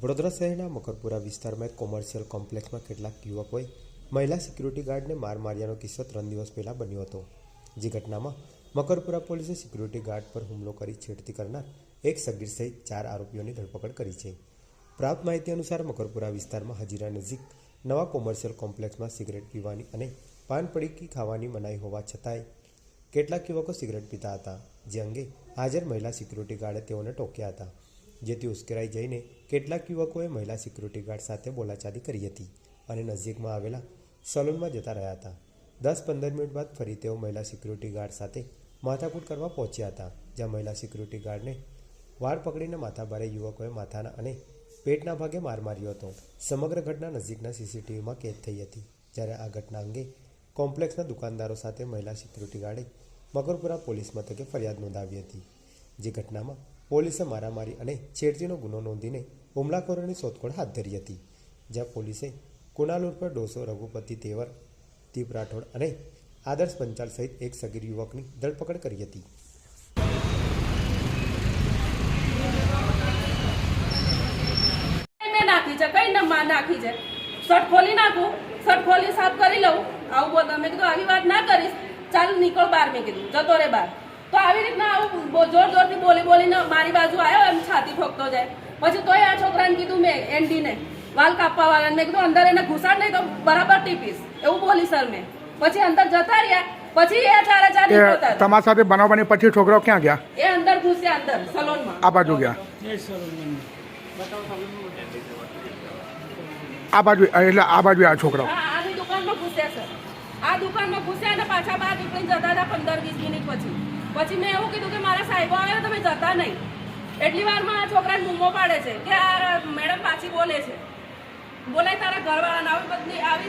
વડોદરા શહેરના મકરપુરા વિસ્તારમાં કોમર્શિયલ કોમ્પ્લેક્સમાં કેટલાક યુવકોએ મહિલા સિક્યુરિટી ગાર્ડને માર માર્યાનો કિસ્સો ત્રણ દિવસ પહેલાં બન્યો હતો. જે ઘટનામાં મકરપુરા પોલીસે સિક્યુરિટી ગાર્ડ પર હુમલો કરી છેડતી કરનાર એક સગીર સહિત ચાર આરોપીઓની ધરપકડ કરી છે. પ્રાપ્ત માહિતી અનુસાર મકરપુરા વિસ્તારમાં હજીરા નજીક નવા કોમર્શિયલ કોમ્પ્લેક્સમાં સિગરેટ પીવાની અને પાન પડીકી ખાવાની મનાઈ હોવા છતાંય કેટલાક યુવકો સિગરેટ પીતા હતા, જે અંગે હાજર મહિલા સિક્યુરિટી ગાર્ડે તેઓને ટોક્યા હતા. જેથી ઉશ્કેરાઈ જઈને કેટલાક યુવકોએ મહિલા સિક્યુરિટી ગાર્ડ સાથે બોલાચાલી કરી હતી અને નજીકમાં આવેલા સલૂનમાં જતા રહ્યા હતા. દસ પંદર મિનિટ બાદ ફરી તેઓ મહિલા સિક્યુરિટી ગાર્ડ સાથે માથાકૂટ કરવા પહોંચ્યા હતા, જ્યાં મહિલા સિક્યુરિટી ગાર્ડને વાળ પકડીને માથાભારે યુવકોએ માથાના અને પેટના ભાગે માર માર્યો હતો. સમગ્ર ઘટના નજીકના સીસીટીવીમાં કેદ થઈ હતી. જ્યારે આ ઘટના અંગે કોમ્પ્લેક્સના દુકાનદારો સાથે મહિલા સિક્યુરિટી ગાર્ડે મકરપુરા પોલીસ મથકે ફરિયાદ નોંધાવી હતી. જે ઘટનામાં પોલીસે મારામારી અને છેડતીનો ગુનો નોંધીને હુમલાખોરોની શોધખોળ હાથ ધરી હતી, જ્યાં પોલીસે કુનાલુર ઉર્ફે ડોસો, રઘુપતિ તેવર, દીપ રાઠોડ અને આદર્શ પંચાલ સહિત એક સગીર યુવકની ધરપકડ કરી હતી. નાખી છે, કઈ નંબર નાખી છે? શર્ટ ખોલી નાખું શર્ટ ખોલી સાફ કરી લઉં. આવું બોલ મેં કીધું, આવી વાત ના કરીશ. ચાલ, નીકળ બહાર મેં કીધું. જતો રે બહાર તો આવી રીતના આવું જોર જોરથી બોલી બોલીને મારી બાજુ આવ્યો એમ છાતી ઠોકતો જાય. પછી તોય આ છોકરાને કીધું મેં એન્ડીને વાલ કાપવા વાળાને મેં કીધું અંદર એને ઘુસાડ નહીં તો બરાબર ટીપીશ. એવું બોલી સર મેં. પછી અંદર જતા રહ્યા. પછી એ ચારે ચાર નીકળતા તમારા સાથે બનાવવાની પછી છોકરાઓ ક્યાં ગયા? એ અંદર ઘૂસ્યા અંદર સલોનમાં. આ બાજુ ગયા. આ બાજુ એટલે આ બાજુ આ છોકરાઓ. આની દુકાનમાં ઘૂસ્યા સર. આ દુકાનમાં ઘૂસ્યા અને પાછા બહાર નીકળીને જતા હતા પંદર વીસ મિનિટ પછી. પછી મેં એવું કીધું કે મારા સાહેબો આવે તમે જતા નહીં. એટલી વારમાં આ છોકરાને બૂમો પાડે છે કે આ મેડમ પાછી બોલે છે. બોલાય તારા ઘરવાળાને આવી બધી આવી